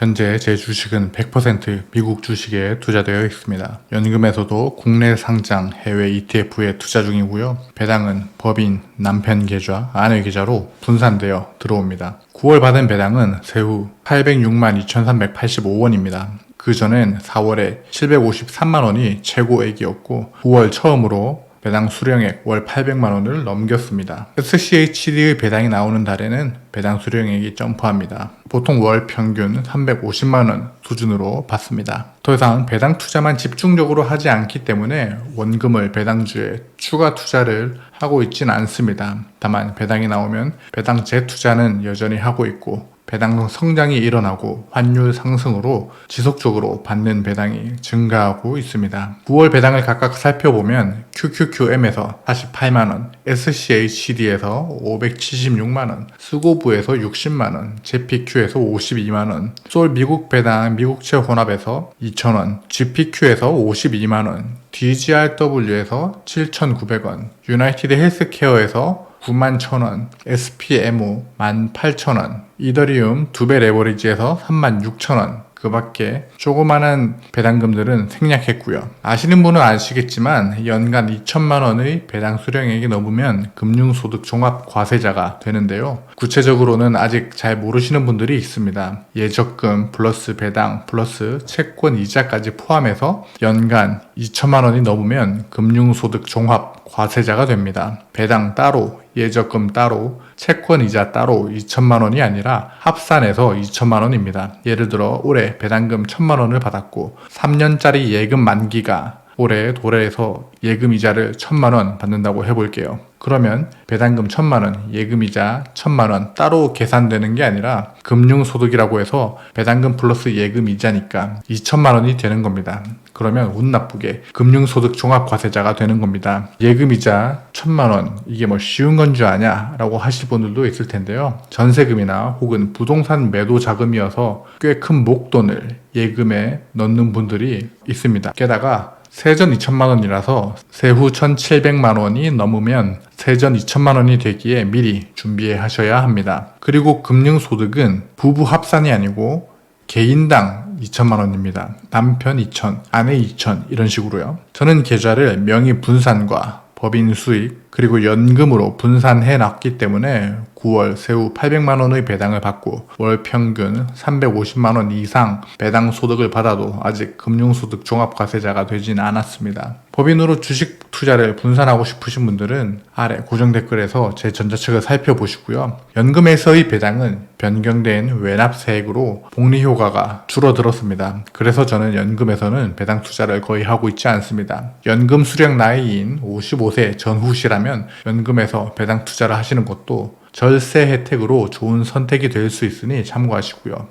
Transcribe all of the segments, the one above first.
현재 제 주식은 100% 미국 주식에 투자되어 있습니다. 연금에서도 국내 상장 해외 ETF에 투자 중이고요. 배당은 법인 남편 계좌, 아내 계좌로 분산되어 들어옵니다. 9월 받은 배당은 세후 806만 2385원입니다. 그 전엔 4월에 753만 원이 최고액이었고 9월 처음으로 배당 수령액 월 800만 원을 넘겼습니다. SCHD의 배당이 나오는 달에는 배당 수령액이 점프합니다. 보통 월 평균 350만 원 수준으로 받습니다. 더 이상 배당 투자만 집중적으로 하지 않기 때문에 원금을 배당주에 추가 투자를 하고 있지는 않습니다. 다만 배당이 나오면 배당 재투자는 여전히 하고 있고 배당 성장이 일어나고 환율 상승으로 지속적으로 받는 배당이 증가하고 있습니다. 9월 배당을 각각 살펴보면 QQQM에서 48만원, SCHD에서 576만원, 수고부에서 60만원, JPQ에서 52만원, 솔 미국 배당 미국채 혼합에서 2,000원, GPQ에서 52만원, DGRW에서 7,900원, 유나이티드 헬스케어에서 9만 1,000원, SPMO 18,000원, 이더리움 2배 레버리지에서 3만 6,000원, 그 밖에 조그마한 배당금들은 생략했고요. 아시는 분은 아시겠지만 연간 2천만 원의 배당 수령액이 넘으면 금융소득 종합 과세자가 되는데요. 구체적으로는 아직 잘 모르시는 분들이 있습니다. 예적금 플러스 배당 플러스 채권 이자까지 포함해서 연간 2천만 원이 넘으면 금융소득 종합 과세자가 됩니다. 배당 따로, 예적금 따로, 채권 이자 따로 2천만 원이 아니라 합산해서 2천만 원입니다. 예를 들어 올해 배당금 1천만 원을 받았고 3년짜리 예금 만기가 올해 도래해서 예금 이자를 1천만 원 받는다고 해볼게요. 그러면 배당금 1천만 원, 예금 이자 1천만 원 따로 계산되는 게 아니라 금융소득이라고 해서 배당금 플러스 예금 이자니까 2천만 원이 되는 겁니다. 그러면 운 나쁘게 금융소득 종합과세자가 되는 겁니다. 예금이자 천만 원 이게 뭐 쉬운 건 줄 아냐 라고 하실 분들도 있을 텐데요. 전세금이나 혹은 부동산 매도 자금이어서 꽤 큰 목돈을 예금에 넣는 분들이 있습니다. 게다가 세전 2천만 원이라서 세후 1,700만 원이 넘으면 세전 2천만 원이 되기에 미리 준비해 하셔야 합니다. 그리고 금융소득은 부부 합산이 아니고 개인당 2천만 원입니다. 남편 2천, 아내 2천 이런 식으로요. 저는 계좌를 명의 분산과 법인 수익 그리고 연금으로 분산해 놨기 때문에 9월 세후 800만 원의 배당을 받고 월 평균 350만 원 이상 배당 소득을 받아도 아직 금융소득 종합과세자가 되진 않았습니다. 법인으로 주식 투자를 분산하고 싶으신 분들은 아래 고정 댓글에서 제 전자책을 살펴보시고요. 연금에서의 배당은 변경된 외납 세액으로 복리 효과가 줄어들었습니다. 그래서 저는 연금에서는 배당 투자를 거의 하고 있지 않습니다. 연금 수령 나이인 55세 전후시라 면 연금에서 배당 투자를 하시는 것도 절세 혜택으로 좋은 선택이 될 수 있으니 참고하시고요.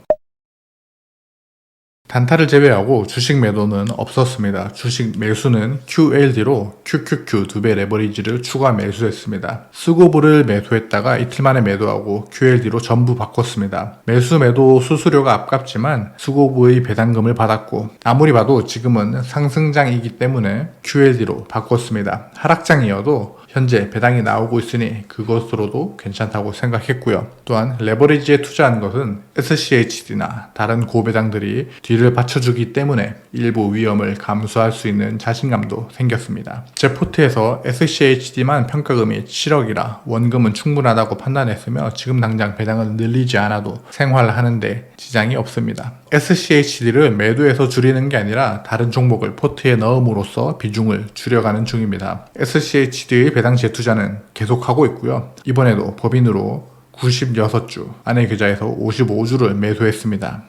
단타를 제외하고 주식 매도는 없었습니다. 주식 매수는 QLD로 QQQ 두 배 레버리지를 추가 매수했습니다. 스고브를 매수했다가 이틀 만에 매도하고 QLD로 전부 바꿨습니다. 매수 매도 수수료가 아깝지만 스고브의 배당금을 받았고 아무리 봐도 지금은 상승장이기 때문에 QLD로 바꿨습니다. 하락장이어도 현재 배당이 나오고 있으니 그것으로도 괜찮다고 생각했고요. 또한 레버리지에 투자한 것은 SCHD나 다른 고배당들이 뒤를 받쳐주기 때문에 일부 위험을 감수할 수 있는 자신감도 생겼습니다. 제 포트에서 SCHD만 평가금이 7억이라 원금은 충분하다고 판단했으며 지금 당장 배당을 늘리지 않아도 생활하는데 지장이 없습니다. SCHD를 매도해서 줄이는 게 아니라 다른 종목을 포트에 넣음으로써 비중을 줄여가는 중입니다. SCHD의 배당 재투자는 계속하고 있고요. 이번에도 법인으로 96주, 아내 계좌에서 55주를 매수했습니다.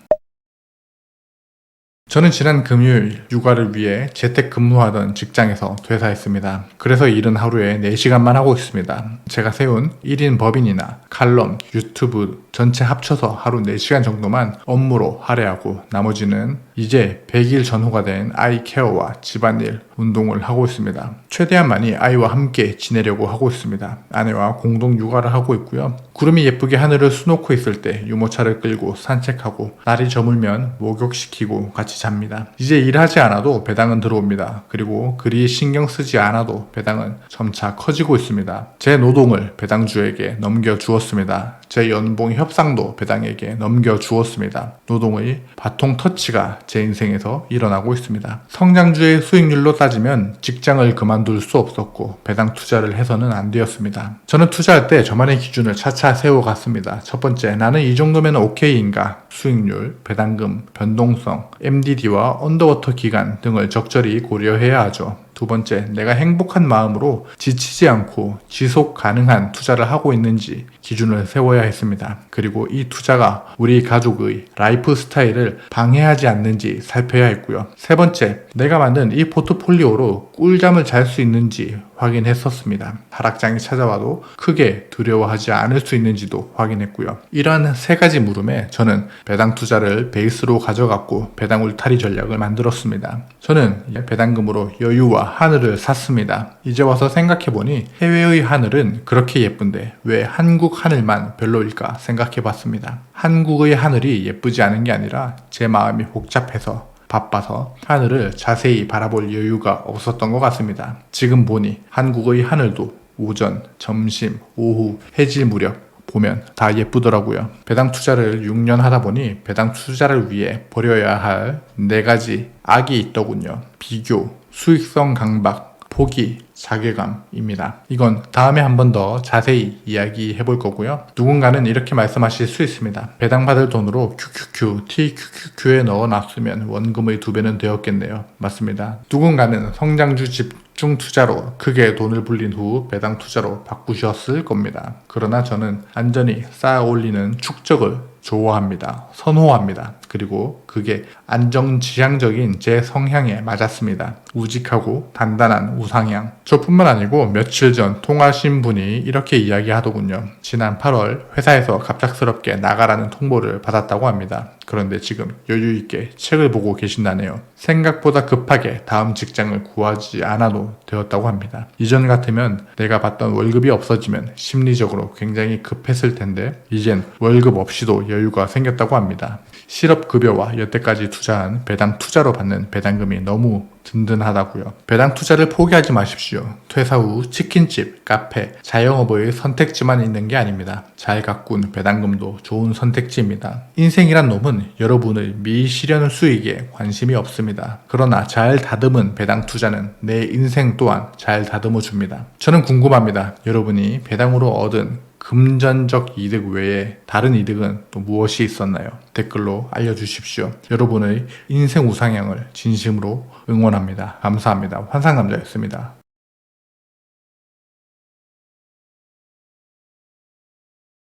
저는 지난 금요일 육아를 위해 재택 근무하던 직장에서 퇴사했습니다. 그래서 일은 하루에 4시간만 하고 있습니다. 제가 세운 1인 법인이나 칼럼, 유튜브 전체 합쳐서 하루 4시간 정도만 업무로 할애하고 나머지는 이제 100일 전후가 된 아이 케어와 집안일, 운동을 하고 있습니다. 최대한 많이 아이와 함께 지내려고 하고 있습니다. 아내와 공동 육아를 하고 있고요. 구름이 예쁘게 하늘을 수놓고 있을 때 유모차를 끌고 산책하고 날이 저물면 목욕시키고 같이 잡니다. 이제 일하지 않아도 배당은 들어옵니다. 그리고 그리 신경 쓰지 않아도 배당은 점차 커지고 있습니다. 제 노동을 배당주에게 넘겨주었습니다. 제 연봉 협상도 배당에게 넘겨주었습니다. 노동의 바통 터치가 제 인생에서 일어나고 있습니다. 성장주의 수익률로 따지면 직장을 그만둘 수 없었고 배당 투자를 해서는 안 되었습니다. 저는 투자할 때 저만의 기준을 차차 세워갔습니다. 첫 번째, 나는 이 정도면 오케이인가? 수익률, 배당금, 변동성, MDD와 언더워터 기간 등을 적절히 고려해야 하죠. 두 번째, 내가 행복한 마음으로 지치지 않고 지속 가능한 투자를 하고 있는지 기준을 세워야 했습니다. 그리고 이 투자가 우리 가족의 라이프 스타일을 방해하지 않는지 살펴야 했고요. 세 번째, 내가 만든 이 포트폴리오로 꿀잠을 잘 수 있는지 확인했었습니다. 하락장이 찾아와도 크게 두려워하지 않을 수 있는지도 확인했고요. 이러한 세 가지 물음에 저는 배당 투자를 베이스로 가져갔고 배당 울타리 전략을 만들었습니다. 저는 배당금으로 여유와 하늘을 샀습니다. 이제 와서 생각해보니 해외의 하늘은 그렇게 예쁜데 왜 한국 하늘만 별로일까 생각해 봤습니다. 한국의 하늘이 예쁘지 않은 게 아니라 제 마음이 복잡해서 바빠서 하늘을 자세히 바라볼 여유가 없었던 것 같습니다. 지금 보니 한국의 하늘도 오전, 점심, 오후, 해질 무렵 보면 다 예쁘더라고요. 배당 투자를 6년 하다 보니 배당 투자를 위해 버려야 할 네 가지 악이 있더군요. 비교, 수익성 강박, 포기, 자괴감입니다. 이건 다음에 한 번 더 자세히 이야기해 볼 거고요. 누군가는 이렇게 말씀하실 수 있습니다. 배당받을 돈으로 QQQ, TQQQ에 넣어 놨으면 원금의 두 배는 되었겠네요. 맞습니다. 누군가는 성장주 집중 투자로 크게 돈을 불린 후 배당 투자로 바꾸셨을 겁니다. 그러나 저는 안전히 쌓아 올리는 축적을 좋아합니다. 선호합니다. 그리고 그게 안정지향적인 제 성향에 맞았습니다. 우직하고 단단한 우상향. 저뿐만 아니고 며칠 전 통화하신 분이 이렇게 이야기하더군요. 지난 8월 회사에서 갑작스럽게 나가라는 통보를 받았다고 합니다. 그런데 지금 여유 있게 책을 보고 계신다네요. 생각보다 급하게 다음 직장을 구하지 않아도 되었다고 합니다. 이전 같으면 내가 받던 월급이 없어지면 심리적으로 굉장히 급했을 텐데 이젠 월급 없이도 여유가 생겼다고 합니다. 실업 급여와 여태까지 투자한 배당 투자로 받는 배당금이 너무 든든하다고요. 배당 투자를 포기하지 마십시오. 퇴사 후 치킨집, 카페, 자영업의 선택지만 있는 게 아닙니다. 잘 가꾼 배당금도 좋은 선택지입니다. 인생이란 놈은 여러분의 미실현 수익에 관심이 없습니다. 그러나 잘 다듬은 배당 투자는 내 인생 또한 잘 다듬어 줍니다. 저는 궁금합니다. 여러분이 배당으로 얻은 금전적 이득 외에 다른 이득은 또 무엇이 있었나요? 댓글로 알려주십시오. 여러분의 인생 우상향을 진심으로 응원합니다. 감사합니다. 환상남자였습니다.